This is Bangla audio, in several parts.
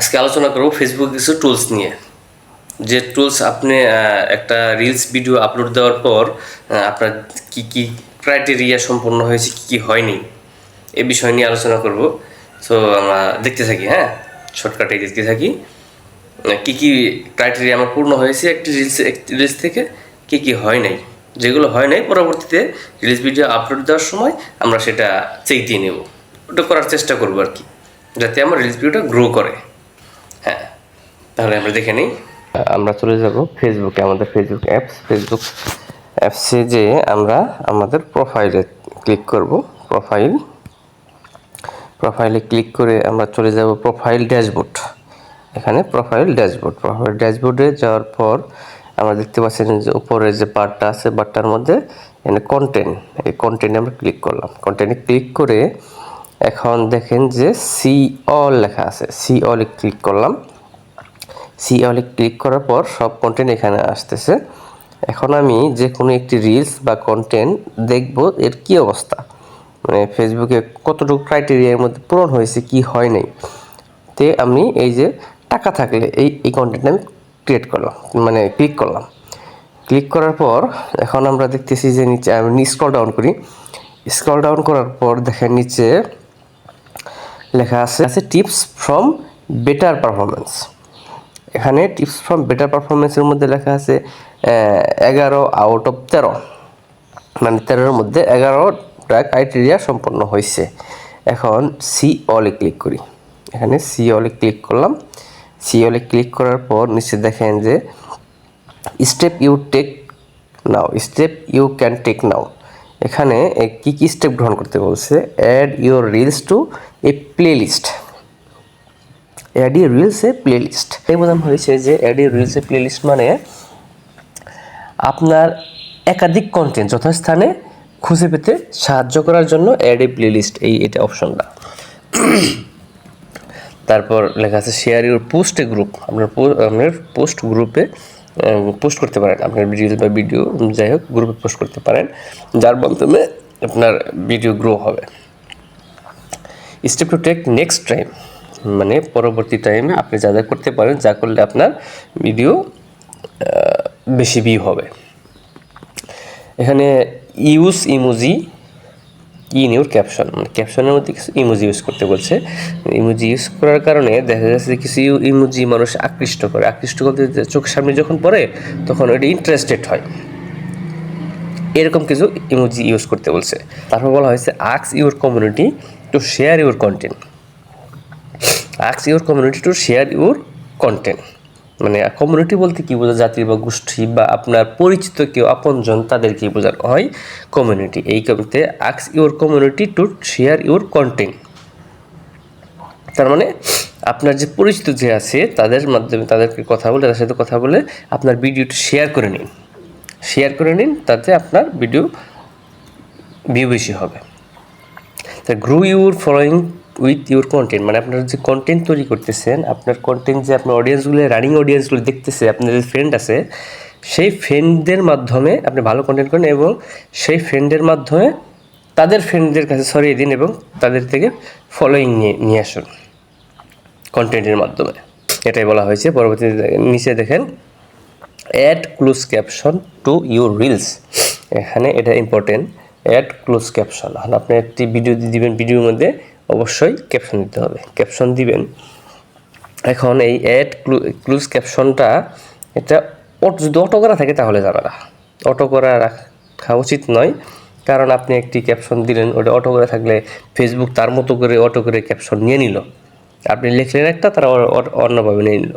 আজকে আলোচনা করব ফেসবুক কিছু টুলস নিয়ে। যে টুলস আপনি একটা রিলস ভিডিও আপলোড দেওয়ার পর আপনার কি কি ক্রাইটেরিয়া সম্পন্ন হয়েছে, কি কি হয়নি, এ বিষয় নিয়ে আলোচনা করব। সো আমরা দেখতে থাকি হ্যাঁ? শর্টকাটে দেখতে থাকি। কি কি ক্রাইটেরিয়া আমার পূর্ণ হয়েছে একটি রিলস রিলস থেকে, কি কি হয় নাই। যেগুলো হয় নাই, পরবর্তীতে রিলস ভিডিও আপলোড দেওয়ার সময় আমরা সেটা চেক দিয়ে নেব। ওটা করার চেষ্টা করব আর কি, যাতে আমার রিলস ভিডিওটা গ্রো করে। তাহলে আমরা দেখে নিই। আমরা চলে যাব ফেসবুকে আমাদের ফেসবুক অ্যাপস ফেসবুক অ্যাপসে যে আমরা আমাদের প্রোফাইলে ক্লিক করব প্রোফাইল প্রোফাইলে ক্লিক করে আমরা চলে যাব প্রোফাইল ড্যাশবোর্ড এখানে প্রোফাইল ড্যাশবোর্ড প্রোফাইল ড্যাশবোর্ডে যাওয়ার পর আমরা দেখতে পাচ্ছেন যে উপরে যে বারটা আছে, বারটার মধ্যে এখানে কন্টেন্ট এই কন্টেন্টে আমরা ক্লিক করলাম। কন্টেন্টে ক্লিক করে এখন দেখেন যে সি অল লেখা আছে। সি অলে ক্লিক করলাম। সি অলে ক্লিক করার পর সব কন্টেন্ট এখানে আসতেছে। এখন আমি যে কোনো একটি রিলস বা কন্টেন্ট দেখব এর কি অবস্থা? মানে ফেসবুকে কতটুকু ক্রাইটেরিয়ার মধ্যে পূরণ হয়েছে, কি হয় নাই? তে আমি এই যে টাকা থাকলে এই এই কন্টেন্ট আমি ক্রিয়েট করলাম মানে ক্লিক করলাম। ক্লিক করার পর এখন আমরা দেখতেছি যে নিচে, আমি স্ক্রল ডাউন করি। স্ক্রল ডাউন করার পর দেখেন নিচে লেখা আছে আছে টিপস ফ্রম বেটার পারফরমেন্স এখানে টিপস ফ্রম বেটার পারফরমেন্সের মধ্যে লেখা আছে এগারো আউট অফ তেরো। মানে তেরোর মধ্যে এগারোটা ক্রাইটেরিয়া সম্পন্ন হয়েছে এখন সি অলে ক্লিক করি। এখানে সি অলে ক্লিক করলাম। সি অলে ক্লিক করার পর নিচে দেখেন যে step you take now step you can take now এখানে কি কি স্টেপ গ্রহণ করতে বলছে? Add your reels to a playlist add reels a playlist এই বোঝানো হয়েছে যে add reels a playlist মানে আপনার একাধিক কন্টেন্ট যথাস্থানে খুঁজে পেতে সাহায্য করার জন্য অ্যাড এ প্লে লিস্ট এই এটা অপশনটা তারপর লেখা আছে share your post a group আপনার আপনার পোস্ট গ্রুপে পোস্ট করতে পারেন। আপনার রিলস বা ভিডিও যাই হোক গ্রুপে পোস্ট করতে পারেন। যার মাধ্যমে আপনার ভিডিও গ্রো হবে। Step to take next time মানে পরবর্তী টাইমে আপনি যা যা করতে পারেন, যা করলে আপনার ভিডিও বেশি ভিউ হবে। এখানে use emoji in your caption মানে ক্যাপশনের মধ্যে কিছু ইমোজি ইউজ করতে বলছে। ইমোজি ইউজ করার কারণে দেখা যাচ্ছে যে কিছু ইমোজি মানুষ আকৃষ্ট করে। আকৃষ্ট করতে চোখের সামনে যখন পড়ে, তখন ওইটা ইন্টারেস্টেড হয়। এরকম কিছু ইমোজি ইউজ করতে বলছে। তারপর বলা হয়েছে আক্স your community to share your content আক্স your community to share your content মানে কমিউনিটি বলতে কি বোঝা জাতি বা গোষ্ঠী বা আপনার পরিচিত কেউ, আপনজন, তাদেরকে বোঝানো হয়? কমিউনিটি এই কমিতে আক্স your community to share your content তার মানে আপনার যে পরিচিত যে আছে, তাদের মাধ্যমে তাদেরকে কথা বলে, তাদের সাথে কথা বলে আপনার ভিডিওটি শেয়ার করে নিন। শেয়ার করে নিন, তাতে আপনার ভিডিও ভিউ বেশি হবে। তা grow your following with your content মানে আপনার যে কন্টেন্ট তৈরি করতেছেন, আপনার কন্টেন্ট যে আপনার অডিয়েন্সগুলো রানিং অডিয়েন্সগুলো দেখতেছে আপনার যে ফ্রেন্ড আছে, সেই ফ্রেন্ডদের মাধ্যমে আপনি ভালো কন্টেন্ট করেন এবং সেই ফ্রেন্ডের মাধ্যমে তাদের ফ্রেন্ডদের কাছে ছড়িয়ে দিন এবং তাদের থেকে ফলোয়িং নিয়ে নিয়ে আসুন কন্টেন্টের মাধ্যমে। এটাই বলা হয়েছে। পরবর্তীতে নিচে দেখেন add close caption to your reels এখানে এটা ইম্পর্টেন্ট অ্যাড ক্লোজ ক্যাপশন আপনি একটি ভিডিও দিবেন ভিডিওর মধ্যে অবশ্যই ক্যাপশন দিতে হবে। ক্যাপশন দিবেন। এখন এই অ্যাড ক্লোজ ক্যাপশনটা এটা যদি অটো করা থাকে তাহলে যাবে না। অটো করা রাখা উচিত নয়। কারণ আপনি একটি ক্যাপশন দিলেন, ওটা অটো করে থাকলে ফেসবুক তার মতো করে অটো করে ক্যাপশন নিয়ে নিল। আপনি লিখলেন একটা, তারা অন্যভাবে নিয়ে নিল।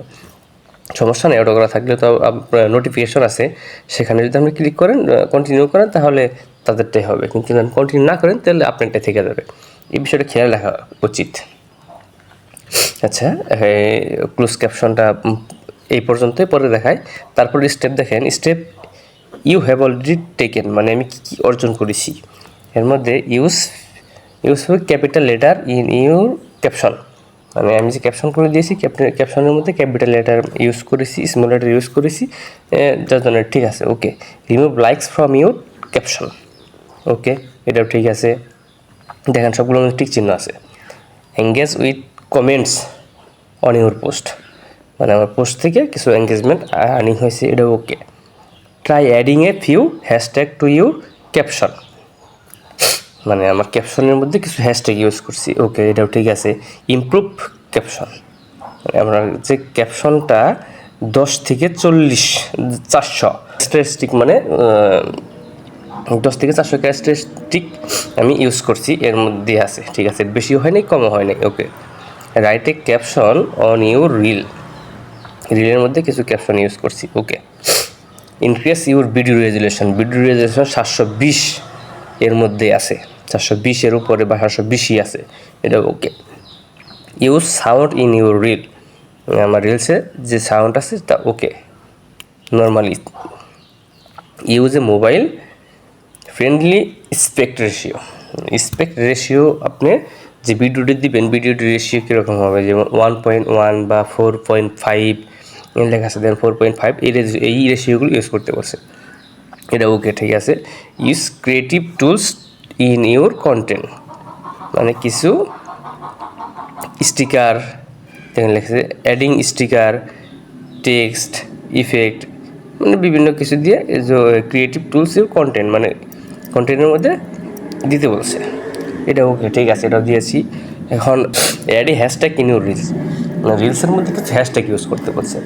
সমস্যা নেই অটো করা থাকলে তো আপনার নোটিফিকেশন আছে। সেখানে যদি আপনি ক্লিক করেন কন্টিনিউ করেন, তাহলে তাদেরটাই হবে। কিন্তু কন্টিনিউ না করেন, তাহলে আপনারটাই থেকে যাবে। এই বিষয়টা খেয়াল রাখা উচিত। আচ্ছা ক্লোজ ক্যাপশনটা এই পর্যন্তই, পরে দেখায় তারপরে স্টেপ দেখেন step you have already taken মানে আমি কী কী অর্জন করেছি। এর মধ্যে use use capital letter in your caption মানে আমি যে ক্যাপশন করে দিয়েছি ক্যাপশনের মধ্যে ক্যাপিটাল লেটার ইউজ করেছি স্মল লেটার ইউজ করেছি যার জন্য ঠিক আছে okay remove likes from your caption okay এটাও ঠিক আছে। দেখেন সবগুলোর মধ্যে টিক চিহ্ন আছে। Engage with comments on your post মানে আমার পোস্ট থেকে কিছু এঙ্গেজমেন্ট আর্নিং হয়েছে, এটা okay try adding a few hashtag to your caption মানে আমার ক্যাপশনের মধ্যে কিছু হ্যাশট্যাগ ইউজ করছি। ওকে এটাও ঠিক আছে। ইমপ্রুভ ক্যাপশন মানে আমরা যে ক্যাপশনটা দশ থেকে চল্লিশ, চারশো। স্ট্যাটিস্টিক মানে দশ থেকে চারশো ক্যারেক্টারিস্টিক আমি ইউজ করছি, এর মধ্যে আছে, ঠিক আছে? বেশি হয় নাই, কমও হয় নাই okay write a caption on your reel রিলের মধ্যে কিছু ক্যাপশন ইউজ করছি okay increase your video resolution video resolution সাতশো বিশ এর মধ্যে আছে। চারশো বিশের উপরে বা সাতশো বিশই আছে, এটা okay use sound in your reel আমার রিলসে যে সাউন্ড আছে, তা okay normally use a mobile friendly aspect ratio aspect ratio আপনি যে ভিডিওটি দিবেন ভিডিওটির রেশিও কীরকম হবে? যেমন ওয়ান পয়েন্ট ওয়ান বা ফোর পয়েন্ট ফাইভ লেখা আছে দেন ফোর পয়েন্ট ফাইভ এই এই রেশিওগুলো ইউজ করতে পারছে। এটা ওকে ঠিক আছে। Use creative tools in your content মানে কিছু স্টিকার এখানে লেখছে অ্যাডিং স্টিকার টেক্সট ইফেক্ট মানে বিভিন্ন কিছু দিয়ে ক্রিয়েটিভ টুলস ইউর কন্টেন্ট মানে কন্টেন্টের মধ্যে দিতে বলছে। এটা ওকে ঠিক আছে, এটাও দিয়েছি। এখন অ্যাডি হ্যাশট্যাগ ইন ইউর রিলস রিলসের মধ্যে কিছু হ্যাশট্যাগ ইউজ করতে বলছে।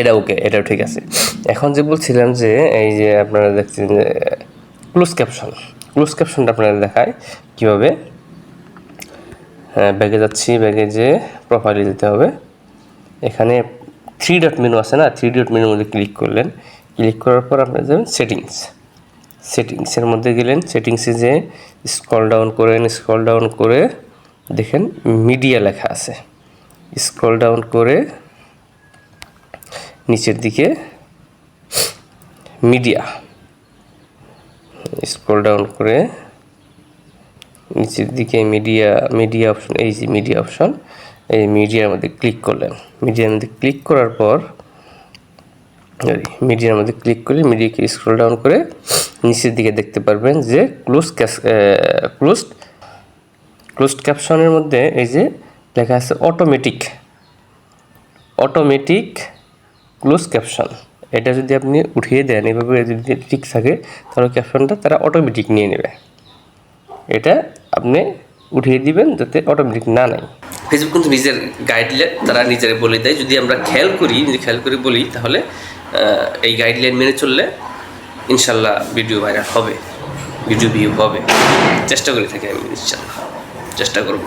এটা ওকে এটাও ঠিক আছে। এখন যে বলছিলাম যে, এই যে আপনারা দেখছেন যে ক্লোজ ক্যাপশন ক্লোজ ক্যাপশনটা আপনারা দেখায় কীভাবে। হ্যাঁ ব্যাগে যাচ্ছি, ব্যাগে যে প্রোফাইলে যেতে হবে। এখানে থ্রি ডট মেনু আছে না? থ্রি ডট মেনুর মধ্যে ক্লিক করলেন। ক্লিক করার পর আপনারা যাবেন সেটিংস সেটিংসের মধ্যে গেলেন। সেটিংসে যে স্ক্রল ডাউন করেন স্ক্রল ডাউন করে দেখেন মিডিয়া লেখা আছে। স্ক্রল ডাউন করে নিচের দিকে মিডিয়া স্ক্রল ডাউন করে নিচের দিকে মিডিয়া মিডিয়া অপশন এই যে মিডিয়া অপশন এই মিডিয়ার মধ্যে ক্লিক করলেন। মিডিয়ার মধ্যে ক্লিক করার পর মিডিয়ার মধ্যে ক্লিক করে মিডিয়াকে স্ক্রল ডাউন করে নিচের দিকে দেখতে পারবেন যে ক্লোজ ক্লোজড ক্লোজড ক্যাপশনের মধ্যে এই যে লেখা আছে অটোমেটিক অটোমেটিক ক্লোজ ক্যাপশন এটা যদি আপনি উঠিয়ে দেন, এভাবে যদি ঠিক থাকে, তাহলে ক্যাপশনটা তারা অটোমেটিক নিয়ে নেবে। এটা আপনি উঠিয়ে দিবেন যাতে অটোমেটিক না নেয়। ফেসবুক কিন্তু নিজের গাইডলাইন তারা নিজের বলে দেয়। যদি আমরা খেয়াল করি খেয়াল করে বলি, তাহলে এই গাইডলাইন মেনে চললে ইনশাল্লাহ ভিডিও ভাইরাল হবে ভিডিও ভিউ হবে। চেষ্টা করে থাকি আমি, ইনশাল্লাহ। চেষ্টা করব।